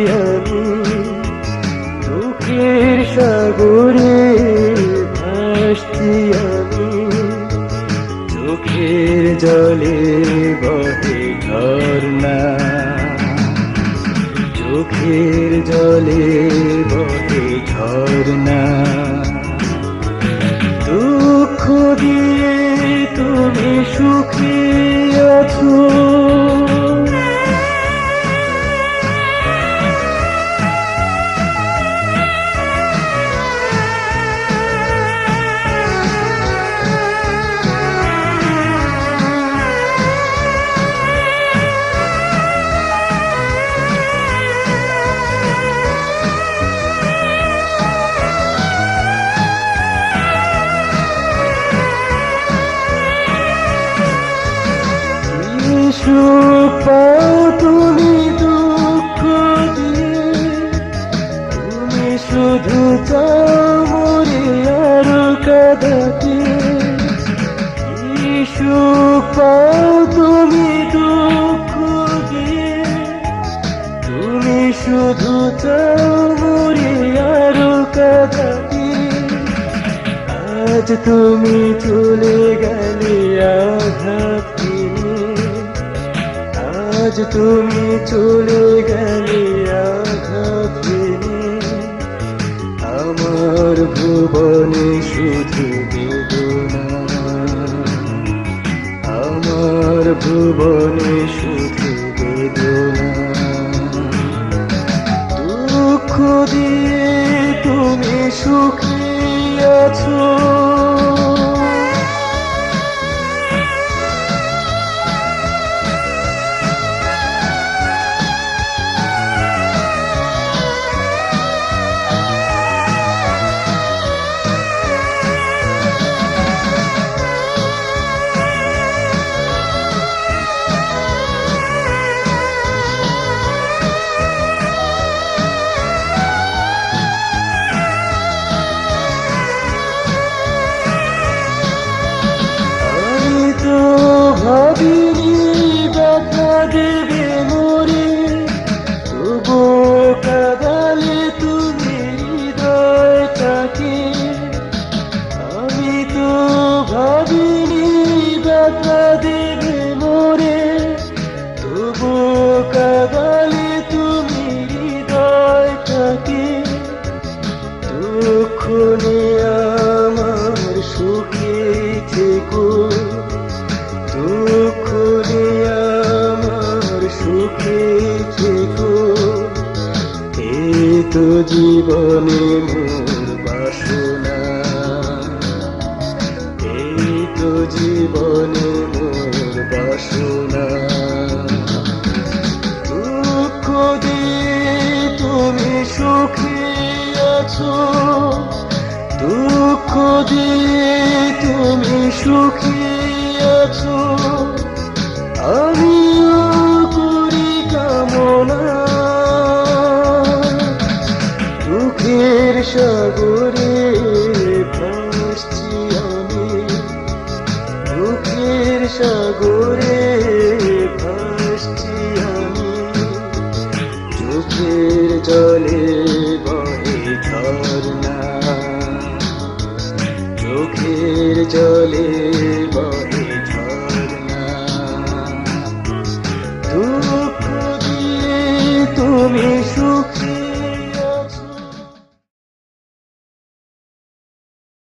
আমি দুঃখের সাগরে ভাসছি আমি। দুঃখের জলে বহে ঝর্ণা। চোখের জলে বহে ঝর্ণা। সুখ পাও তুমি দুঃখ দিয়ে তুমি শুধু চাও আর কাদাতে আজ তুমি চলে গেলে আঘাত আজ তুমি চলে গেলে আঘাত। আমার ভুবনে শুধু বেদনা। আমার ভুবনে শুধু বেদনা। দুঃখ দিয়ে তুমি সুখী আছো। তো জীবনে বাসনা। এই তো জীবনে বাসনা। দুঃখ দিয়ে তুমি সুখী আছো। দুঃখ দিয়ে তুমি সুখী আছো। আমিও সাগরে ভাসছি আমি। চোখের জলে বহে ঝর্ণা চোখের জলে বহে ঝর্ণা দুঃখ দিয়ে তুমি